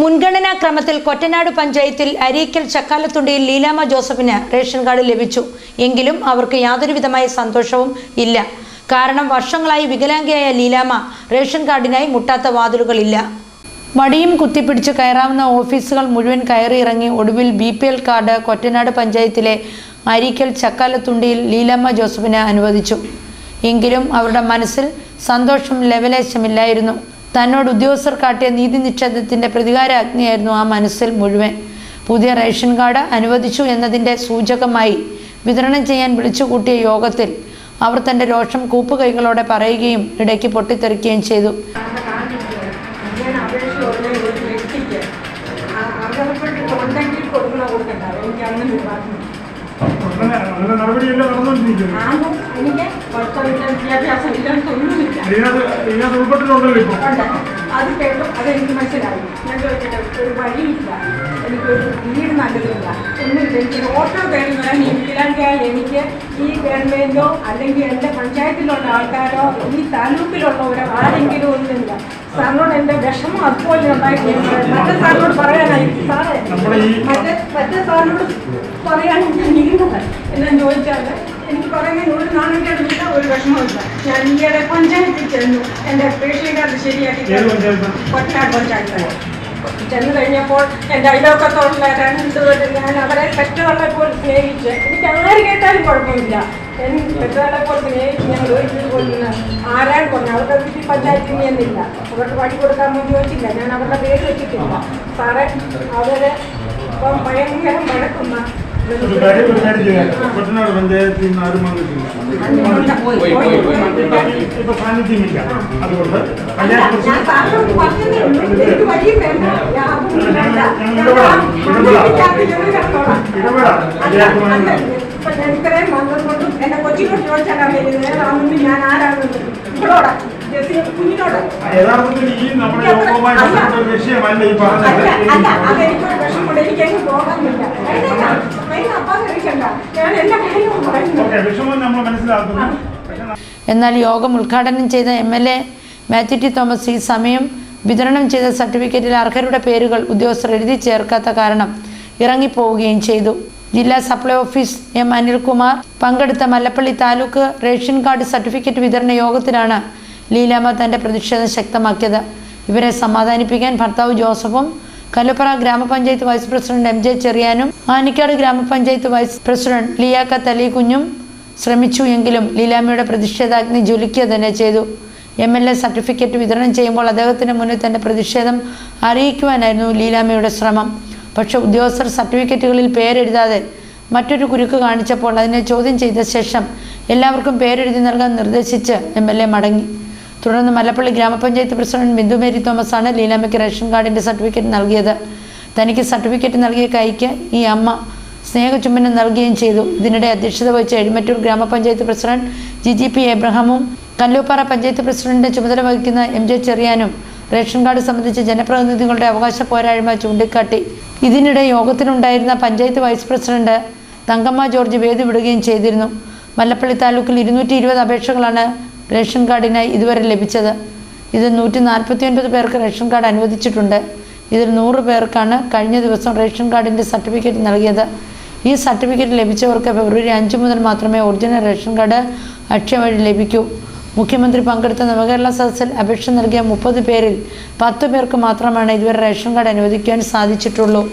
മുൻഗണനാ ക്രമത്തിൽ കൊറ്റനാട് പഞ്ചായത്തിൽ അരീക്കൽ ചക്കാലത്തുണ്ടിയിൽ ലീലാമ ജോസഫിന് റേഷൻ കാർഡ് ലഭിച്ചു. എങ്കിലും അവർക്ക് യാതൊരുവിധമായ സന്തോഷവും ഇല്ല. കാരണം വർഷങ്ങളായി വികലാംഗിയായ ലീലാമ റേഷൻ കാർഡിനായി മുട്ടാത്ത വാതിലുകളില്ല. വടിയും കുത്തിപ്പിടിച്ച് കയറാവുന്ന ഓഫീസുകൾ മുഴുവൻ കയറിയിറങ്ങി ഒടുവിൽ B P L card Kottanad പഞ്ചായത്തിലെ അരീക്കൽ ചക്കാലത്തുണ്ടിയിൽ ലീലാമ്മ ജോസഫിനെ അനുവദിച്ചു. എങ്കിലും അവരുടെ മനസ്സിൽ സന്തോഷം ലെവലേശമില്ലായിരുന്നു തന്നോട് ഉദ്യോഗസ്ഥർ കാട്ടിയ നീതി നിഷേധത്തിന്റെ പ്രതികാരാജ്ഞയായിരുന്നു ആ മനസ്സിൽ മുഴുവൻ പുതിയ റേഷൻ കാർഡ് അനുവദിച്ചു എന്നതിന്റെ സൂചകമായി വിതരണം ചെയ്യാൻ വിളിച്ചുകൂട്ടിയ യോഗത്തിൽ അവർ തന്റെ രോഷം കൂപ്പുകൈകളോടെ പറയുകയും ഇടയ്ക്ക് പൊട്ടിത്തെറിക്കുകയും ചെയ്തു എനിക്ക് അങ്ങനെ നടപടിയെല്ലാം ഉൾപ്പെട്ടിട്ടുണ്ടല്ലോ ഇപ്പൊ. അത് കേട്ടു അതെനിക്ക് മനസ്സിലായി. ഞാൻ ചോദിക്കട്ടെ ഒരു വഴിയില്ല. എനിക്കൊരു വീട് നല്ലതില്ല. ഒന്നുമില്ല. എനിക്ക് ഓട്ടോ കയറി വരാൻ എനിക്കില്ലാണ്ടായാൽ എനിക്ക് ഈ ഗവൺമെന്റോ അല്ലെങ്കിൽ എന്റെ പഞ്ചായത്തിലുള്ള ആൾക്കാരോ ഈ താലൂക്കിലുള്ളവരോ ആരെങ്കിലും ഒന്നുമില്ല. സാറിനോട് എന്റെ വിഷമം അതുപോലെ ഉണ്ടായിട്ടുണ്ട്. മറ്റേ സാറിനോട് പറയാനായി. സാറേ ഈ- മറ്റേ മറ്റേ സാറിനോട് പറയാൻ ഞാൻ ഇരുന്നത് എല്ലാം ചോദിച്ചാൽ എനിക്ക് പറയുന്നതിന് ഒരു നാണക്കേടില്ല ഒരു വിഷമമില്ല ഞാൻ ഈയിടെ പഞ്ചായത്തിൽ ചെന്നു. എന്റെ പേഷ്യന്റെ കാർഡ് ശരിയാക്കി കൊട്ടാ പഞ്ചായത്ത്? ചെന്ന് കഴിഞ്ഞപ്പോൾ എന്റെ അയലോക്കത്തോടുള്ള രണ്ട് പേര് ഞാൻ അവരെ പെറ്റവളെ പോലും സ്നേഹിച്ച് എനിക്ക് ആര് കേട്ടാലും കുഴപ്പമില്ല. എനിക്ക് പോലും സ്നേഹിച്ച് ഞാൻ ഒരു പോലും ആരാണ് പറഞ്ഞു അവരുടെ വീട്ടിൽ പഞ്ചായത്തിൽ നിന്നില്ല അവർക്ക് വഴി വേണ്ടി ചോദിച്ചില്ല ഞാൻ അവരുടെ പേര് വെച്ചിട്ടില്ല. സാറേ അവരെ ഇപ്പം ഭയങ്കര മഴക്കുന്ന കുട്ടനാട് പഞ്ചായത്തിൽ നിന്ന് ആരും വന്നിട്ടില്ല. ഇപ്പൊ സാന്നിധ്യമില്ല. അതുകൊണ്ട് ഇത്രയും വന്നതുകൊണ്ടും എന്റെ കൊച്ചിനോട് ചോദിച്ചാൽ ഞാൻ ആരാണെന്ന് ഇവളോടാ. യഥാർത്ഥത്തിൽ ഈ നമ്മുടെ ബന്ധപ്പെട്ട ഒരു വിഷയമല്ല ഈ പറഞ്ഞത്? വിഷമം നമ്മൾ മനസ്സിലാക്കുന്നു. എന്നാൽ യോഗം ഉദ്ഘാടനം ചെയ്ത M L A Mathew T Thomas ഈ സമയം വിതരണം ചെയ്ത സർട്ടിഫിക്കറ്റിൽ അർഹരുടെ പേരുകൾ ഉദ്യോഗസ്ഥർ എഴുതി ചേർക്കാത്ത കാരണം ഇറങ്ങിപ്പോവുകയും ചെയ്തു. ജില്ലാ സപ്ലൈ ഓഫീസ് എം അനിൽകുമാർ പങ്കെടുത്ത Mallappally taluk ration card certificate വിതരണ യോഗത്തിലാണ് ലീലാമ്മ തന്റെ പ്രതിഷേധം ശക്തമാക്കിയത്. ഇവരെ സമാധാനിപ്പിക്കാൻ ഭർത്താവ് ജോസഫും Kallooppara grama panchayat vice president M J ചെറിയാനും Anikkad ഗ്രാമപഞ്ചായത്ത് വൈസ് പ്രസിഡന്റ് ലിയാക്ക തലീകുഞ്ഞും ശ്രമിച്ചു എങ്കിലും ലീലാമ്മയുടെ പ്രതിഷേധാഗ്നി ജ്വലിക്കുക തന്നെ ചെയ്തു. എം എൽ എ സർട്ടിഫിക്കറ്റ് വിതരണം ചെയ്യുമ്പോൾ അദ്ദേഹത്തിന് മുന്നിൽ തന്നെ പ്രതിഷേധം അറിയിക്കുവാനായിരുന്നു ലീലാമ്മയുടെ ശ്രമം. പക്ഷെ ഉദ്യോഗസ്ഥർ സർട്ടിഫിക്കറ്റുകളിൽ പേരെഴുതാതെ മറ്റൊരു കുരുക്ക് കാണിച്ചപ്പോൾ അതിനെ ചോദ്യം ചെയ്ത ശേഷം എല്ലാവർക്കും പേരെഴുതി നൽകാൻ നിർദ്ദേശിച്ച് എം എൽ എ മടങ്ങി. തുടർന്ന് മല്ലപ്പള്ളി ഗ്രാമപഞ്ചായത്ത് പ്രസിഡന്റ് ബിന്ദു മേരി തോമസാണ് ലീലാമ്മയ്ക്ക് റേഷൻ കാർഡിന്റെ സർട്ടിഫിക്കറ്റ് നൽകിയത്. തനിക്ക് സർട്ടിഫിക്കറ്റ് നൽകിയ കൈക്ക് ഈ അമ്മ സ്നേഹചുംബനം നൽകുകയും ചെയ്തു. ഇതിനിടെ അധ്യക്ഷത വഹിച്ച എഴുമറ്റൂർ ഗ്രാമപഞ്ചായത്ത് പ്രസിഡന്റ് ജി ജി പി എബ്രഹാമും കല്ലൂപ്പാറ പഞ്ചായത്ത് പ്രസിഡന്റിന്റെ ചുമതല വഹിക്കുന്ന എം ജെ ചെറിയാനും റേഷൻ കാർഡ് സംബന്ധിച്ച് ജനപ്രതിനിധികളുടെ അവകാശ പോരായ്മ ചൂണ്ടിക്കാട്ടി. ഇതിനിടെ യോഗത്തിലുണ്ടായിരുന്ന panchayat vice president Thankamma George വേദി വിടുകയും ചെയ്തിരുന്നു. മല്ലപ്പള്ളി താലൂക്കിൽ ഇരുന്നൂറ്റി ഇരുപത് അപേക്ഷകളാണ് റേഷൻ കാർഡിനായി ഇതുവരെ ലഭിച്ചത്. ഇത് നൂറ്റി നാൽപ്പത്തി ഒൻപത് പേർക്ക് റേഷൻ കാർഡ് അനുവദിച്ചിട്ടുണ്ട്. ഇതിൽ നൂറ് പേർക്കാണ് കഴിഞ്ഞ ദിവസം റേഷൻ കാർഡിന്റെ സർട്ടിഫിക്കറ്റ് നൽകിയത്. ഈ സർട്ടിഫിക്കറ്റ് ലഭിച്ചവർക്ക് ഫെബ്രുവരി അഞ്ച് മുതൽ മാത്രമേ ഒറിജിനൽ റേഷൻ കാർഡ് അക്ഷയ വഴി ലഭിക്കൂ. മുഖ്യമന്ത്രി പങ്കെടുത്ത നവകേരള സദസ്സിൽ അപേക്ഷ നൽകിയ മുപ്പത് പേരിൽ പത്ത് പേർക്ക് മാത്രമാണ് ഇതുവരെ റേഷൻ കാർഡ് അനുവദിക്കാൻ സാധിച്ചിട്ടുള്ളൂ.